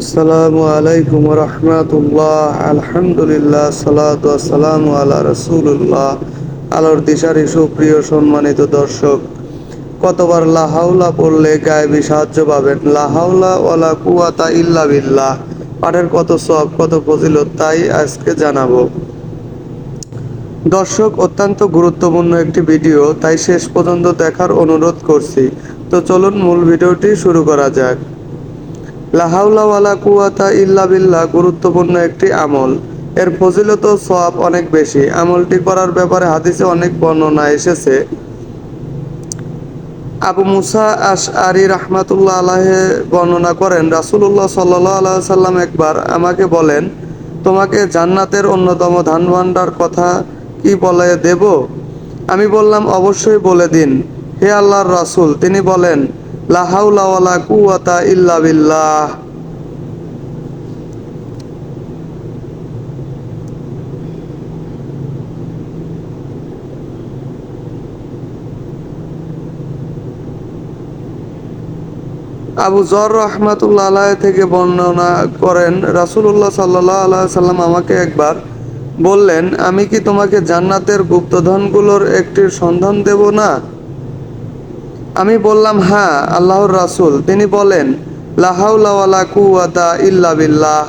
আসসালামু আলাইকুম রহমতুল্লাহ। আলহামদুলিল্লাহ, সালাত আসসালামু আলা রসুল্লাহ আলোর দিশারি সুপ্রিয় সম্মানিত দর্শক, কতবার লাহাউলা পড়লে গায়েবী সাহায্য পাবেন? লাহাউলা ওয়ালা কুয়াতা ইল্লা বিল্লাহ। পাঠের কত সব কত ফজিলত তাই আজকে জানাব। দর্শক, অত্যন্ত গুরুত্বপূর্ণ একটি ভিডিও, তাই শেষ পর্যন্ত দেখার অনুরোধ করছি। তো চলুন মূল ভিডিওটি শুরু করা যাক। লাহাউলা কুয়াতা ইল্লা বিল্লাহ গুরুত্বপূর্ণ একটি আমল। এর ফজিলত সব অনেক বেশি। আমলটি করার ব্যাপারে হাদিসে অনেক বর্ণনা এসেছে। আবু মুসা আশ আরি রহমাতুল্লাহ আলাহে বর্ণনা করেন রাসুল্লাহ সাল্লাহ সাল্লাম একবার আমাকে বলেন, তোমাকে জান্নাতের অন্যতম ধান ভাণ্ডার কথা কি বলে দেব? আমি বললাম, অবশ্যই বলে দিন। হে আল্লাহর রাসুল, তিনি বলেন লাহাউলা কুয়াতা ইল্লা বিল্লাহ। আবু জর রহমাতুল্লাহ আলাহ থেকে বর্ণনা করেন রাসুল্লাহ সাল্লাহ আল্লাহ সাল্লাম আমাকে একবার বললেন, আমি কি তোমাকে জান্নাতের গুপ্তধনগুলোর একটির সন্ধান দেব না? আমি বললাম হ্যাঁ আল্লাহর রাসুল। তিনি বলেন লাহাউলা কুয়াতা ইল্লা বিল্লাহ।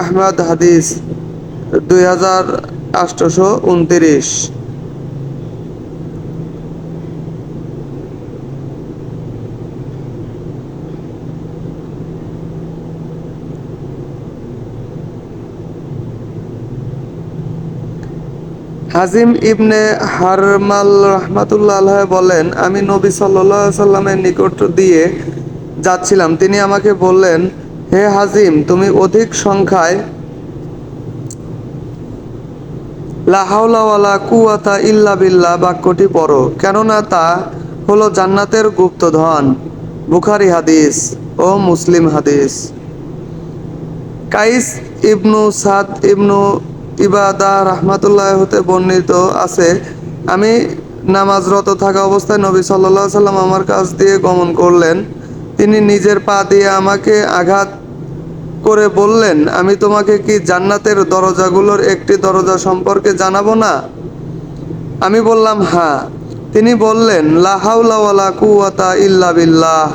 আহমদ হাদিস দুই হাজার আটশোশো উনত্রিশ। হাজিম ইবনে হারমাল রহমাতুল্লাহ আল্লাহ বলেন, আমি নবী সাল্লাহ সাল্লামের নিকট দিয়ে যাচ্ছিলাম। তিনি আমাকে বললেন, হে হাজিম, তুমি অধিক সংখ্যায় লাহাউলাওয়ালা কুয়াতা ইল্লা বিল্লা বাক্যটি পড়ো, কেননা তা হলো জান্নাতের গুপ্তধন বুখারি হাদিস ও মুসলিম হাদিস। কাইস ইবনু সাদ ইবনু ইবাদা রাহমাতুল্লাহ হতে বর্ণিত আছে। আমি নামাজরত থাকা অবস্থায় নবী সাল্লাহ সাল্লাম আমার কাছ দিয়ে গমন করলেন। তিনি নিজের পা দিয়ে আমাকে আঘাত করে বললেন, আমি তোমাকে কি জান্নাতের দরজাগুলোর একটি দরজা সম্পর্কে জানাব না? আমি বললাম হ্যাঁ তিনি বললেন লাহাউলা কুয়াতা ইল্লা বিল্লাহ।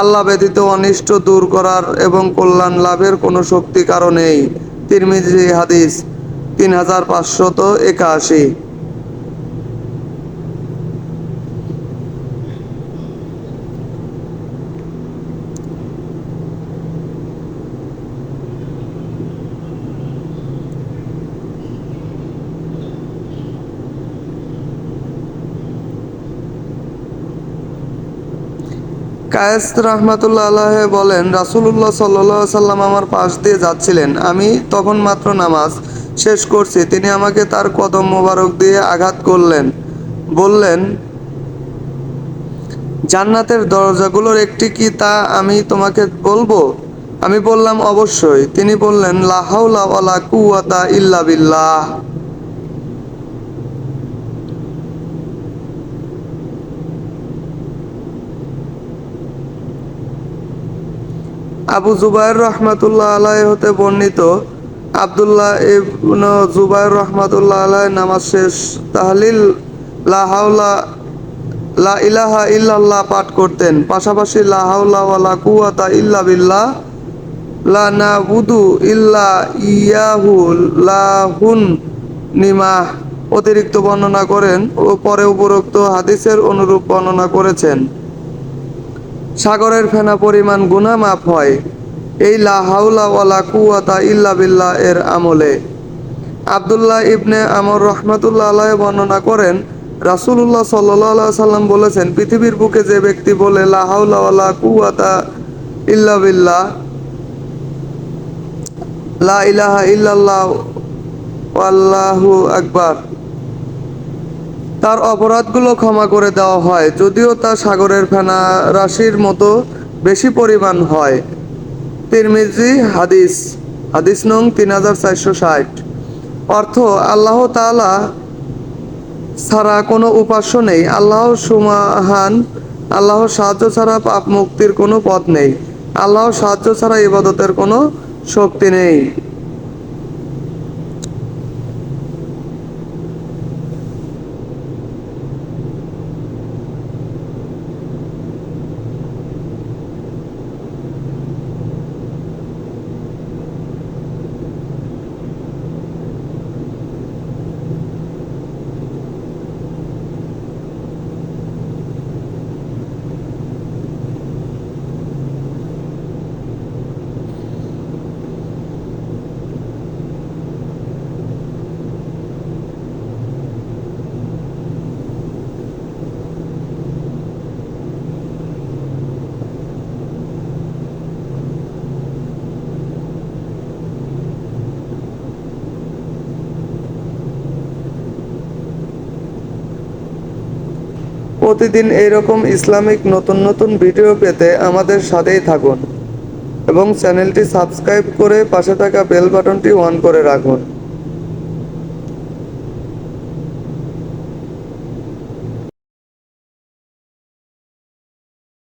আল্লাহ ব্যতীত অনিষ্ট দূর করার এবং কল্যাণ লাভের কোনো শক্তি কারণেই তিরমিজি হাদিস তিন হাজার পাঁচশত একাশি। কায়েস রহমাতুল্লাহ আল্লাহ বলেন রাসুল্লাহ সাল্লাহ সাল্লাম আমার পাশ দিয়ে যাচ্ছিলেন। আমি তখন মাত্র নামাজ শেষ করছি। তিনি আমাকে তার কদম মোবারক দিয়ে আঘাত করলেন। বললেন, জান্নাতের দরজাগুলোর একটি কি তা আমি তোমাকে বলব? আমি বললাম, অবশ্যই। তিনি বললেন লাহাউলা কুয়াতা ইল্লা বিল্লাহ। আবু জুবাইর রহমাতুল্লাহ আলাই হতে বর্ণিত আবদুল্লাহ ইবন জুবাইর রহমাতুল্লাহ আলাই নামাজ শেষ। তাহলিল লাহাউলা লা ইলাহা ইল্লাল্লাহ পাঠ করতেন। পাশাপাশি লাহাউলা ওয়ালা কুয়াতা ইল্লা বিল্লাহ, লা নাবুদু ইল্লা ইয়াহু লাহুন নিমাহ অতিরিক্ত বর্ণনা করেন ও পরে উপরোক্ত হাদিসের অনুরূপ বর্ণনা করেছেন। সাগরের ফেনা পরিমাণ গুনা মাফ হয়। এই লা কুয়াতা ইল্লা বিল্লাহ এর আমলে। আবদুল্লাহ ইবনে আমর রহমাতুল্লাহ আলাহ বর্ণনা করেন রাসুল্লাহ সাল্লাহ সাল্লাম বলেছেন, পৃথিবীর বুকে যে ব্যক্তি বলে লা হাউলা ওয়ালা কুয়াতা ইল্লা বিল্লাহ, লা ইলাহা ইল্লাল্লাহ আল্লাহু আকবার, তার অপরাধগুলো ক্ষমা করে দেওয়া হয়, যদিও তা সাগরের ফেনা রাশির মতো বেশি পরিমাণ হয়। তিরমিজি হাদিস হাদিস নং তিন হাজার চারশো ষাট। অর্থ, আল্লাহ তালা ছাড়া কোনো উপাস্য নেই। আল্লাহ সুমাহান আল্লাহ সাহায্য ছাড়া পাপ মুক্তির কোনো পথ নেই। আল্লাহ সাহায্য ছাড়া ইবাদতের কোনো শক্তি নেই। প্রতিদিন এইরকম ইসলামিক নতুন নতুন ভিডিও পেতে আমাদের সাথেই থাকুন এবং চ্যানেলটি সাবস্ক্রাইব করে পাশে থাকা বেল বাটনটি অন করে রাখুন।